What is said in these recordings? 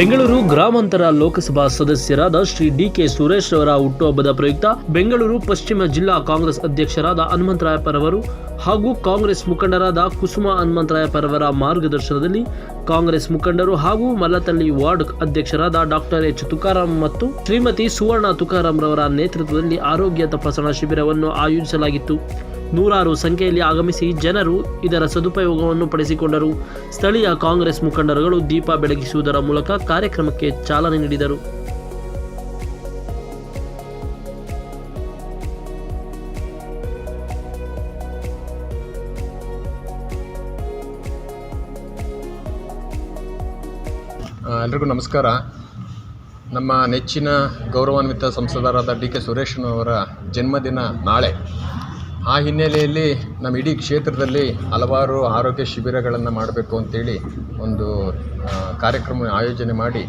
ಬೆಂಗಳೂರು ಗ್ರಾಮಾಂತರ ಲೋಕಸಭಾ ಸದಸ್ಯರಾದ Shri D K Suresh ರವರ ಹುಟ್ಟುಹಬ್ಬದ ಪ್ರಯುಕ್ತ ಬೆಂಗಳೂರು ಪಶ್ಚಿಮ ಜಿಲ್ಲಾ ಕಾಂಗ್ರೆಸ್ ಅಧ್ಯಕ್ಷರಾದ ಹನುಮಂತರಾಯಪ್ಪರವರು ಹಾಗೂ ಕಾಂಗ್ರೆಸ್ ಮುಖಂಡರಾದ ಕುಸುಮ ಹನುಮಂತರಾಯಪ್ಪರವರ ಮಾರ್ಗದರ್ಶನದಲ್ಲಿ ಕಾಂಗ್ರೆಸ್ ಮುಖಂಡರು ಹಾಗೂ ಮಲ್ಲತಳ್ಳಿ ವಾರ್ಡ್ ಅಧ್ಯಕ್ಷರಾದ ಡಾಕ್ಟರ್ ಎಚ್ ತುಕಾರಾಂ ಮತ್ತು ಶ್ರೀಮತಿ ಸುವರ್ಣ ತುಕಾರಾಂ ರವರ ನೇತೃತ್ವದಲ್ಲಿ ಆರೋಗ್ಯ ತಪಾಸಣಾ ಶಿಬಿರವನ್ನು ಆಯೋಜಿಸಲಾಗಿತ್ತು. ನೂರಾರು ಸಂಖ್ಯೆಯಲ್ಲಿ ಆಗಮಿಸಿ ಜನರು ಇದರ ಸದುಪಯೋಗವನ್ನು ಪಡಿಸಿಕೊಂಡರು. ಸ್ಥಳೀಯ ಕಾಂಗ್ರೆಸ್ ಮುಖಂಡರುಗಳು ದೀಪ ಬೆಳಗಿಸುವುದರ ಮೂಲಕ ಕಾರ್ಯಕ್ರಮಕ್ಕೆ ಚಾಲನೆ ನೀಡಿದರು. ಎಲ್ರಿಗೂ ನಮಸ್ಕಾರ. ನಮ್ಮ ನೆಚ್ಚಿನ ಗೌರವಾನ್ವಿತ ಸಂಸದರಾದ ಡಿ ಕೆ ಸುರೇಶ್ನವರ ಜನ್ಮದಿನ ನಾಳೆ ಆ ಹಿನ್ನೆಲೆಯಲ್ಲಿ ನಮ್ಮ ಇಡೀ ಕ್ಷೇತ್ರದಲ್ಲಿ ಹಲವಾರು ಆರೋಗ್ಯ ಶಿಬಿರಗಳನ್ನು ಮಾಡಬೇಕು ಅಂತೇಳಿ ಒಂದು ಕಾರ್ಯಕ್ರಮ ಆಯೋಜನೆ ಮಾಡಿ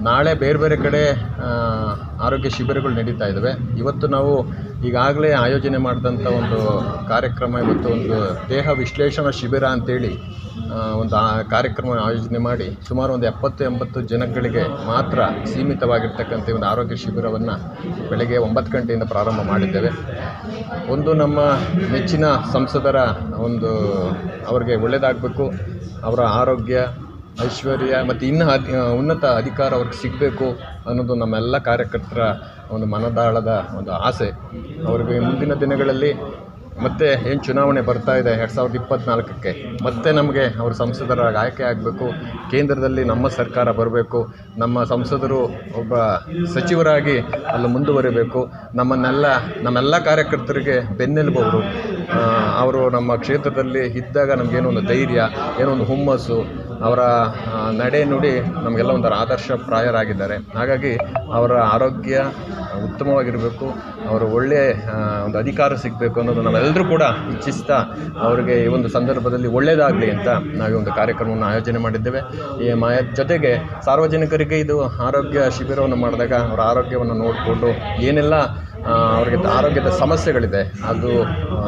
ನಾಳೆ ಬೇರೆ ಬೇರೆ ಕಡೆ ಆರೋಗ್ಯ ಶಿಬಿರಗಳು ನಡೀತಾ ಇದ್ದಾವೆ ಇವತ್ತು ನಾವು ಈಗಾಗಲೇ ಆಯೋಜನೆ ಮಾಡಿದಂಥ ಒಂದು ಕಾರ್ಯಕ್ರಮ, ಇವತ್ತು ಒಂದು ದೇಹ ವಿಶ್ಲೇಷಣಾ ಶಿಬಿರ ಅಂತೇಳಿ ಒಂದು ಆ ಕಾರ್ಯಕ್ರಮ ಆಯೋಜನೆ ಮಾಡಿ ಸುಮಾರು ಒಂದು ಎಪ್ಪತ್ತು ಎಂಬತ್ತು ಜನಗಳಿಗೆ ಮಾತ್ರ ಸೀಮಿತವಾಗಿರ್ತಕ್ಕಂಥ ಒಂದು ಆರೋಗ್ಯ ಶಿಬಿರವನ್ನು ಬೆಳಗ್ಗೆ ಒಂಬತ್ತು ಗಂಟೆಯಿಂದ ಪ್ರಾರಂಭ ಮಾಡಿದ್ದೇವೆ. ಒಂದು ನಮ್ಮ ನೆಚ್ಚಿನ ಸಂಸದರ ಒಂದು, ಅವರಿಗೆ ಒಳ್ಳೆಯದಾಗಬೇಕು ಅವರ ಆರೋಗ್ಯ ಐಶ್ವರ್ಯ ಮತ್ತು ಇನ್ನು ಅಧಿ ಉನ್ನತ ಅಧಿಕಾರ ಅವ್ರಿಗೆ ಸಿಗಬೇಕು ಅನ್ನೋದು ನಮ್ಮೆಲ್ಲ ಕಾರ್ಯಕರ್ತರ ಒಂದು ಮನದಾಳದ ಒಂದು ಆಸೆ. ಅವ್ರಿಗೆ ಮುಂದಿನ ದಿನಗಳಲ್ಲಿ ಮತ್ತೆ ಏನು ಚುನಾವಣೆ ಬರ್ತಾ ಇದೆ ಎರಡು ಸಾವಿರದ ಇಪ್ಪತ್ತ್ನಾಲ್ಕಕ್ಕೆ ಮತ್ತೆ ನಮಗೆ ಅವರು ಸಂಸದರಾಗಿ ಆಯ್ಕೆ ಆಗಬೇಕು, ಕೇಂದ್ರದಲ್ಲಿ ನಮ್ಮ ಸರ್ಕಾರ ಬರಬೇಕು, ನಮ್ಮ ಸಂಸದರು ಒಬ್ಬ ಸಚಿವರಾಗಿ ಅಲ್ಲಿ ಮುಂದುವರಿಬೇಕು, ನಮ್ಮನ್ನೆಲ್ಲ, ನಮ್ಮೆಲ್ಲ ಕಾರ್ಯಕರ್ತರಿಗೆ ಬೆನ್ನೆಲುಬವರು ಅವರು. ನಮ್ಮ ಕ್ಷೇತ್ರದಲ್ಲಿ ಇದ್ದಾಗ ನಮಗೇನೋ ಒಂದು ಧೈರ್ಯ, ಏನೋ ಒಂದು ಹುಮ್ಮಸ್ಸು ಅವರ ನಡೆ ನುಡಿ ನಮಗೆಲ್ಲ ಒಂಥರ ಆದರ್ಶ ಪ್ರಾಯರಾಗಿದ್ದಾರೆ ಹಾಗಾಗಿ ಅವರ ಆರೋಗ್ಯ ಉತ್ತಮವಾಗಿರಬೇಕು, ಅವರು ಒಳ್ಳೆಯ ಒಂದು ಅಧಿಕಾರ ಸಿಗಬೇಕು ಅನ್ನೋದು ನಾವೆಲ್ಲರೂ ಕೂಡ ಇಚ್ಛಿಸ್ತಾ ಅವರಿಗೆ ಈ ಒಂದು ಸಂದರ್ಭದಲ್ಲಿ ಒಳ್ಳೆಯದಾಗಲಿ ಅಂತ ನಾವು ಒಂದು ಕಾರ್ಯಕ್ರಮವನ್ನು ಆಯೋಜನೆ ಮಾಡಿದ್ದೇವೆ. ಈ ಮ ಜೊತೆಗೆ ಸಾರ್ವಜನಿಕರಿಗೆ ಇದು ಆರೋಗ್ಯ ಶಿಬಿರವನ್ನು ಮಾಡಿದಾಗ ಅವರ ಆರೋಗ್ಯವನ್ನು ನೋಡಿಕೊಂಡು ಏನೆಲ್ಲ ಅವರಿಗೆ ಆರೋಗ್ಯದ ಸಮಸ್ಯೆಗಳಿದೆ. ಅದು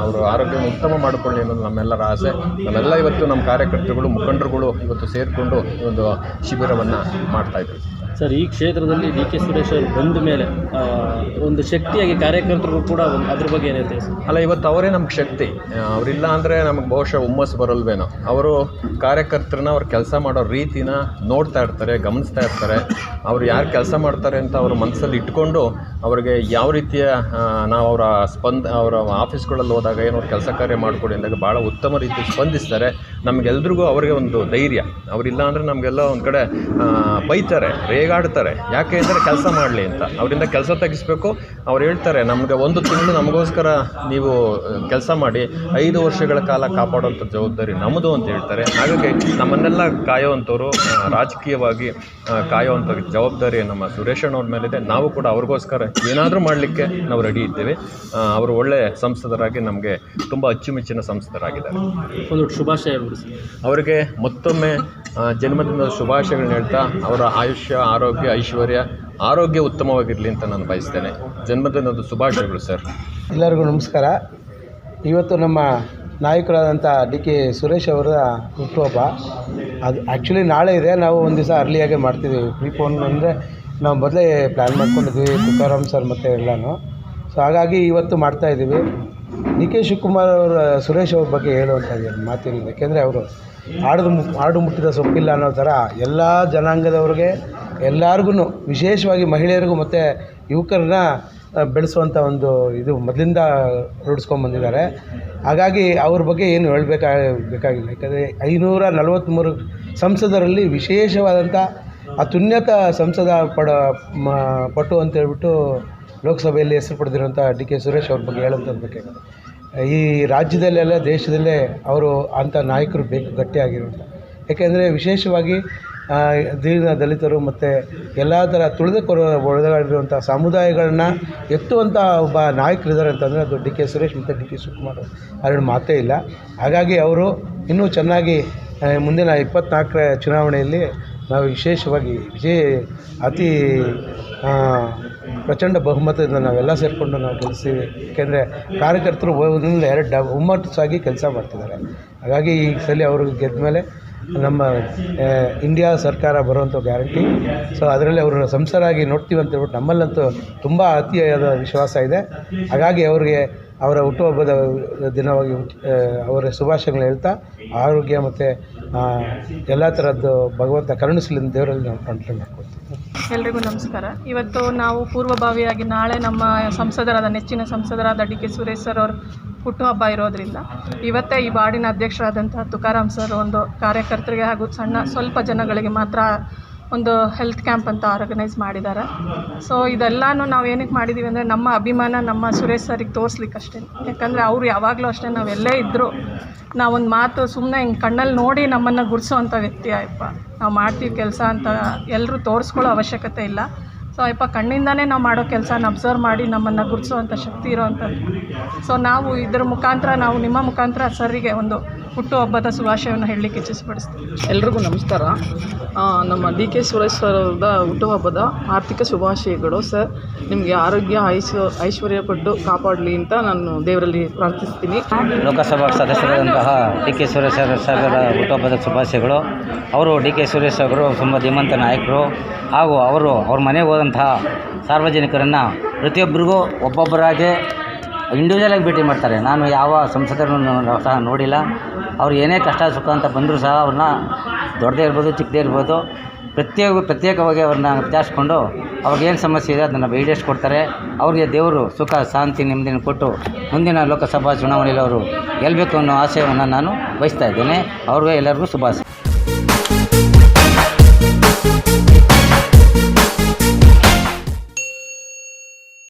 ಅವರು ಆರೋಗ್ಯವನ್ನು ಉತ್ತಮ ಮಾಡಿಕೊಳ್ಳಿ ಅನ್ನೋದು ನಮ್ಮೆಲ್ಲರ ಆಸೆ. ನಾವೆಲ್ಲ ಇವತ್ತು ನಮ್ಮ ಕಾರ್ಯಕರ್ತರುಗಳು ಮುಖಂಡರುಗಳು ಇವತ್ತು ಸೇರಿಕೊಂಡು ಒಂದು ಶಿಬಿರವನ್ನು ಮಾಡ್ತಾ ಇದ್ದೀವಿ ಸರ್ ಈ ಕ್ಷೇತ್ರದಲ್ಲಿ ಡಿ ಕೆ ಸುರೇಶ್ ಅವರು ಬಂದ ಮೇಲೆ ಒಂದು ಶಕ್ತಿಯಾಗಿ ಕಾರ್ಯಕರ್ತರು ಕೂಡ ಅದ್ರ ಬಗ್ಗೆ ಏನು ಹೇಳ್ತೀವಿ ಸರ್? ಅಲ್ಲ ಇವತ್ತು ಅವರೇ ನಮ್ಗೆ ಶಕ್ತಿ. ಅವರಿಲ್ಲ ಅಂದರೆ ನಮಗೆ ಬಹುಶಃ ಹುಮ್ಮಸ್ಸು ಬರಲ್ವೇನೋ. ಅವರು ಕಾರ್ಯಕರ್ತರನ್ನ ಅವ್ರು ಕೆಲಸ ಮಾಡೋ ರೀತಿನ ನೋಡ್ತಾ ಇರ್ತಾರೆ ಗಮನಿಸ್ತಾ ಇರ್ತಾರೆ. ಅವ್ರು ಯಾರು ಕೆಲಸ ಮಾಡ್ತಾರೆ ಅಂತ ಅವ್ರ ಮನಸ್ಸಲ್ಲಿ ಇಟ್ಕೊಂಡು ಅವ್ರಿಗೆ ಯಾವ ರೀತಿಯ ನಾವು ಅವರ ಸ್ಪಂದ, ಅವರ ಆಫೀಸ್ಗಳಲ್ಲಿ ಹೋದಾಗ ಏನೋ ಕೆಲಸ ಕಾರ್ಯ ಮಾಡಿಕೊಡಿ ಅಂದಾಗ ಭಾಳ ಉತ್ತಮ ರೀತಿ ಸ್ಪಂದಿಸ್ತಾರೆ. ನಮಗೆಲ್ರಿಗೂ ಅವರಿಗೆ ಒಂದು ಧೈರ್ಯ. ಅವರಿಲ್ಲ ಅಂದರೆ ನಮಗೆಲ್ಲ ಒಂದು ಕಡೆ ಬೈತಾರೆ, ರೇಗಾಡ್ತಾರೆ. ಯಾಕೆ ಅಂದರೆ ಕೆಲಸ ಮಾಡಲಿ ಅಂತ. ಅವರಿಂದ ಕೆಲಸ ತೆಗಿಸ್ಬೇಕು. ಅವ್ರು ಹೇಳ್ತಾರೆ, ನಮಗೆ ಒಂದು ತಿಂಗಳು ನಮಗೋಸ್ಕರ ನೀವು ಕೆಲಸ ಮಾಡಿ, ಐದು ವರ್ಷಗಳ ಕಾಲ ಕಾಪಾಡುವಂಥ ಜವಾಬ್ದಾರಿ ನಮ್ಮದು ಅಂತ ಹೇಳ್ತಾರೆ. ಹಾಗಾಗಿ ನಮ್ಮನ್ನೆಲ್ಲ ಕಾಯೋವಂಥವ್ರು ರಾಜಕೀಯವಾಗಿ ಕಾಯೋವಂಥ ಜವಾಬ್ದಾರಿ ನಮ್ಮ ಸುರೇಶಣ್ಣವ್ರ ಮೇಲಿದೆ. ನಾವು ಕೂಡ ಅವ್ರಿಗೋಸ್ಕರ ಏನಾದರೂ ಮಾಡಲಿಕ್ಕೆ ನಾವು ರೆಡಿ ಇದ್ದೇವೆ. ಅವರು ಒಳ್ಳೆ ಸಂಸದರಾಗಿ ನಮಗೆ ತುಂಬ ಅಚ್ಚುಮೆಚ್ಚಿನ ಸಂಸದರಾಗಿದ್ದಾರೆ. ಒಂದು ಶುಭಾಶಯ ಸರ್. ಅವರಿಗೆ ಮತ್ತೊಮ್ಮೆ ಜನ್ಮದಿನದ ಶುಭಾಶಯಗಳನ್ನ ಹೇಳ್ತಾ ಅವರ ಆಯುಷ್ಯ ಆರೋಗ್ಯ ಐಶ್ವರ್ಯ ಆರೋಗ್ಯ ಉತ್ತಮವಾಗಿರಲಿ ಅಂತ ನಾನು ಬಯಸ್ತೇನೆ. ಜನ್ಮದಿನದ ಶುಭಾಶಯಗಳು ಸರ್. ಎಲ್ಲರಿಗೂ ನಮಸ್ಕಾರ. ಇವತ್ತು ನಮ್ಮ ನಾಯಕರಾದಂಥ ಡಿ ಕೆ ಸುರೇಶ್ ಅವರ ಹುಟ್ಟುಹಬ್ಬ ಅದು ಆ್ಯಕ್ಚುಲಿ ನಾಳೆ ಇದೆ. ನಾವು ಒಂದು ದಿವಸ ಅರ್ಲಿಯಾಗೆ ಮಾಡ್ತಿದ್ದೀವಿ. ಪ್ರೀಪೋನ್ ಅಂದರೆ ನಾವು ಮೊದಲೇ ಪ್ಲ್ಯಾನ್ ಮಾಡ್ಕೊಂಡಿದ್ವಿ ತುಕಾರಾಮ್ ಸರ್ ಮತ್ತು ಎಲ್ಲನೂ. ಸೊ ಹಾಗಾಗಿ ಇವತ್ತು ಮಾಡ್ತಾಯಿದ್ದೀವಿ ಡಿ ಕೆ ಶಿವಕುಮಾರ್ ಅವರ, ಸುರೇಶ್ ಅವ್ರ ಬಗ್ಗೆ ಹೇಳುವಂಥ ಮಾತಿಲ್ಲ ಯಾಕೆಂದರೆ ಅವರು ಆಡು ಆಡು ಮುಟ್ಟಿದ ಸೊಪ್ಪಿಲ್ಲ ಅನ್ನೋ ಥರ ಎಲ್ಲ ಜನಾಂಗದವ್ರಿಗೆ ಎಲ್ಲರಿಗೂ ವಿಶೇಷವಾಗಿ ಮಹಿಳೆಯರಿಗೂ ಮತ್ತು ಯುವಕರನ್ನ ಬೆಳೆಸುವಂಥ ಒಂದು ಇದು ಮೊದಲಿಂದ ರೂಢಿಸ್ಕೊಂಬಂದಿದ್ದಾರೆ ಹಾಗಾಗಿ ಅವ್ರ ಬಗ್ಗೆ ಏನು ಹೇಳಬೇಕಾಗಿಲ್ಲ ಬೇಕಾಗಿಲ್ಲ. ಯಾಕಂದರೆ ಐನೂರ ನಲವತ್ತ್ಮೂರು ಸಂಸದರಲ್ಲಿ ವಿಶೇಷವಾದಂಥ ಅತ್ಯುನ್ನತ ಸಂಸದ ಪಡ ಪಟು ಅಂತ ಹೇಳ್ಬಿಟ್ಟು ಲೋಕಸಭೆಯಲ್ಲಿ ಹೆಸರು ಪಡೆದಿರುವಂಥ ಡಿ ಕೆ ಸುರೇಶ್ ಅವ್ರ ಬಗ್ಗೆ ಹೇಳೋಂಥದ್ದು ಈ ರಾಜ್ಯದಲ್ಲೆಲ್ಲ ದೇಶದಲ್ಲೇ ಅವರು ಅಂಥ ನಾಯಕರು ಬೇಕು, ಗಟ್ಟಿಯಾಗಿರುವಂಥ. ಯಾಕೆಂದರೆ ವಿಶೇಷವಾಗಿ ದೀರ್ಘ ದಲಿತರು ಮತ್ತು ಎಲ್ಲ ಥರ ತುಳಿದಕೊರ ಒಳಗಾಡಿರುವಂಥ ಸಮುದಾಯಗಳನ್ನ ಎತ್ತುವಂಥ ಒಬ್ಬ ನಾಯಕರಿದ್ದಾರೆ ಅಂತಂದರೆ ಅದು ಡಿ ಕೆ ಸುರೇಶ್ ಮತ್ತು ಡಿ ಕೆ ಶಿವಕುಮಾರ್ ಎರಡು ಮಾತೇ ಇಲ್ಲ. ಹಾಗಾಗಿ ಅವರು ಇನ್ನೂ ಚೆನ್ನಾಗಿ ಮುಂದಿನ ಇಪ್ಪತ್ನಾಲ್ಕರ ಚುನಾವಣೆಯಲ್ಲಿ ನಾವು ವಿಶೇಷವಾಗಿ ವಿಜಯ ಅತಿ ಪ್ರಚಂಡ ಬಹುಮತದಿಂದ ನಾವೆಲ್ಲ ಸೇರಿಕೊಂಡು ನಾವು ಗೆಲ್ಲಿಸ್ತೀವಿ ಏಕೆಂದರೆ ಕಾರ್ಯಕರ್ತರು ಒಂದರಿಂದ ಎರಡು ಡ ಒಮ್ಮಟ್ಟಾಗಿ ಕೆಲಸ ಮಾಡ್ತಿದ್ದಾರೆ. ಹಾಗಾಗಿ ಈ ಸಲ ಅವರು ಗೆದ್ದ ಮೇಲೆ ನಮ್ಮ ಇಂಡಿಯಾ ಸರ್ಕಾರ ಬರುವಂಥ ಗ್ಯಾರಂಟಿ. ಸೊ ಅದರಲ್ಲಿ ಅವರು ಸಂಸಾರಾಗಿ ನೋಡ್ತೀವಿ ಅಂತ ಹೇಳ್ಬಿಟ್ಟು ನಮ್ಮಲ್ಲಂತೂ ತುಂಬ ಅತಿಯಾದ ವಿಶ್ವಾಸ ಇದೆ. ಹಾಗಾಗಿ ಅವರಿಗೆ ಅವರ ಹುಟ್ಟುಹಬ್ಬದ ದಿನವಾಗಿ ಅವರ ಶುಭಾಶಯಗಳು ಹೇಳ್ತಾ, ಆರೋಗ್ಯ ಮತ್ತು ಎಲ್ಲ ಥರದ್ದು ಭಗವಂತ ಕರುಣಿಸಲಿ ದೇವರಲ್ಲಿ ನಾವು ಪ್ರಾರ್ಥನೆ ಮಾಡ್ಕೊಳ್ತೀವಿ. ಎಲ್ರಿಗೂ ನಮಸ್ಕಾರ. ಇವತ್ತು ನಾವು ಪೂರ್ವಭಾವಿಯಾಗಿ ನಾಳೆ ನಮ್ಮ ಸಂಸದರಾದ, ನೆಚ್ಚಿನ ಸಂಸದರಾದ ಡಿ ಕೆ ಸುರೇಶ್ ಸರ್ ಅವ್ರ ಹುಟ್ಟುಹಬ್ಬ ಇರೋದ್ರಿಂದ ಇವತ್ತೇ ಈ ಬಾಡಿನ ಅಧ್ಯಕ್ಷರಾದಂತಹ ತುಕಾರಾಮ್ ಸರ್ ಒಂದು ಕಾರ್ಯಕರ್ತರಿಗೆ ಹಾಗೂ ಸಣ್ಣ ಸ್ವಲ್ಪ ಜನಗಳಿಗೆ ಮಾತ್ರ ಒಂದು ಹೆಲ್ತ್ ಕ್ಯಾಂಪ್ ಅಂತ ಆರ್ಗನೈಸ್ ಮಾಡಿದ್ದಾರೆ ಸೊ ಇದೆಲ್ಲನೂ ನಾವು ಏನಕ್ಕೆ ಮಾಡಿದ್ದೀವಿ ಅಂದರೆ ನಮ್ಮ ಅಭಿಮಾನ ನಮ್ಮ ಸುರೇಶ್ ಸರಿಗೆ ತೋರಿಸ್ಲಿಕ್ಕೆ ಅಷ್ಟೇ. ಯಾಕಂದರೆ ಅವರು ಯಾವಾಗಲೂ ಅಷ್ಟೇ ನಾವೆಲ್ಲೇ ಇದ್ದರೂ ನಾವೊಂದು ಮಾತು ಸುಮ್ಮನೆ ಹಿಂಗೆ ಕಣ್ಣಲ್ಲಿ ನೋಡಿ ನಮ್ಮನ್ನು ಗುರ್ಸೋವಂಥ ವ್ಯಕ್ತಿ ಆಯಪ್ಪ ನಾವು ಮಾಡ್ತೀವಿ ಕೆಲಸ ಅಂತ ಎಲ್ಲರೂ ತೋರಿಸ್ಕೊಳ್ಳೋ ಅವಶ್ಯಕತೆ ಇಲ್ಲ. ಸೊ ಅಯ್ಯಪ್ಪ ಕಣ್ಣಿಂದನೇ ನಾವು ಮಾಡೋ ಕೆಲಸನ ಅಬ್ಸರ್ವ್ ಮಾಡಿ ನಮ್ಮನ್ನು ಗುರ್ಸೋವಂಥ ಶಕ್ತಿ ಇರೋವಂಥದ್ದು ಸೊ ನಾವು ಇದರ ಮುಖಾಂತರ, ನಾವು ನಿಮ್ಮ ಮುಖಾಂತರ ಸರ್ರಿಗೆ ಒಂದು ಹುಟ್ಟುಹಬ್ಬದ ಶುಭಾಶಯವನ್ನು ಹೇಳಲಿಕ್ಕೆ ಇಚ್ಛಿಸ್ಪಡಿಸ್ತೀವಿ ಎಲ್ರಿಗೂ ನಮಸ್ಕಾರ. ನಮ್ಮ ಡಿ ಕೆ ಸುರೇಶ್ ಸರ್ ಅವ್ರದ ಹುಟ್ಟುಹಬ್ಬದ ಆರ್ಥಿಕ ಶುಭಾಶಯಗಳು. ಸರ್ ನಿಮಗೆ ಆರೋಗ್ಯ ಐಶ್ವ ಐಶ್ವರ್ಯ ಕೊಟ್ಟು ಕಾಪಾಡಲಿ ಅಂತ ನಾನು ದೇವರಲ್ಲಿ ಪ್ರಾರ್ಥಿಸ್ತೀನಿ. ಲೋಕಸಭಾ ಸದಸ್ಯರಾದಂತಹ ಡಿ ಕೆ ಸುರೇಶ್ ಸರ್ ಹುಟ್ಟುಹಬ್ಬದ ಶುಭಾಶಯಗಳು. ಅವರು ಡಿ ಕೆ ಸುರೇಶ್ ಅವರು ತುಂಬ ಧೀಮಂತ ನಾಯಕರು. ಹಾಗೂ ಅವರು ಅವ್ರ ಮನೆಗೆ ಹೋದಂತಹ ಸಾರ್ವಜನಿಕರನ್ನು ಪ್ರತಿಯೊಬ್ಬರಿಗೂ ಒಬ್ಬೊಬ್ಬರಾಗೆ ಇಂಡಿವಿಜುವಲಾಗಿ ಭೇಟಿ ಮಾಡ್ತಾರೆ. ನಾನು ಯಾವ ಸಂಸದರನ್ನು ಸಹ ನೋಡಿಲ್ಲ. ಅವ್ರು ಏನೇ ಕಷ್ಟ, ಸುಖ ಅಂತ ಬಂದರೂ ಸಹ ಅವ್ರನ್ನ ದೊಡ್ಡದೇ ಇರ್ಬೋದು, ಚಿಕ್ಕದೇ ಇರ್ಬೋದು, ಪ್ರತ್ಯೇಕ, ಪ್ರತ್ಯೇಕವಾಗಿ ಅವ್ರನ್ನ ವಿಚಾರಿಸ್ಕೊಂಡು ಅವ್ರಿಗೇನು ಸಮಸ್ಯೆ ಇದೆ ಅದನ್ನು ಈಡೇರಿಸ್ಕೊಡ್ತಾರೆ ಅವ್ರಿಗೆ ದೇವರು ಸುಖ, ಶಾಂತಿ ನೆಮ್ಮದಿನ ಕೊಟ್ಟು ಮುಂದಿನ ಲೋಕಸಭಾ ಚುನಾವಣೆಯಲ್ಲಿ ಅವರು ಗೆಲ್ಲಬೇಕು ಅನ್ನೋ ಆಶಯವನ್ನು ನಾನು ಬಯಸ್ತಾ ಇದ್ದೇನೆ. ಅವ್ರಿಗೆ ಎಲ್ಲರಿಗೂ ಶುಭಾಶಯ.